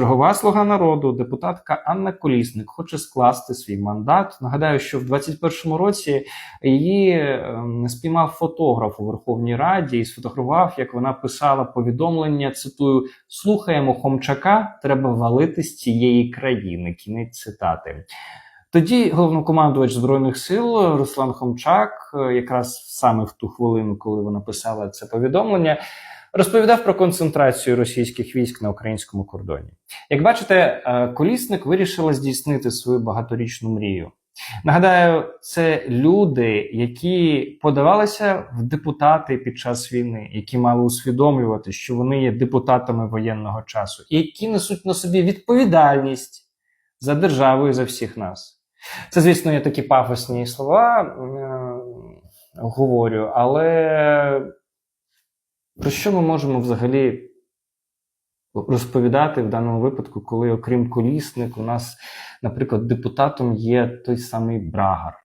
Чергова слуга народу, депутатка Анна Колісник, хоче скласти свій мандат. Нагадаю, що в 21-му році її ем, спіймав фотограф у Верховній Раді і сфотографував, як вона писала повідомлення. Цитую: слухаємо Хомчака, треба валити з цієї країни. Кінець цитати. Тоді головнокомандувач збройних сил Руслан Хомчак, е, якраз саме в ту хвилину, коли вона писала це повідомлення, розповідав про концентрацію російських військ на українському кордоні. Як бачите, е, колісник вирішила здійснити свою багаторічну мрію. Нагадаю, це люди, які подавалися в депутати під час війни, які мали усвідомлювати, що вони є депутатами воєнного часу, і які несуть на собі відповідальність за державу і за всіх нас. Це, звісно, є такі пафосні слова, е, говорю, але про що ми можемо взагалі розповідати в даному випадку, коли, окрім колісник, у нас, наприклад, депутатом є той самий Брагар.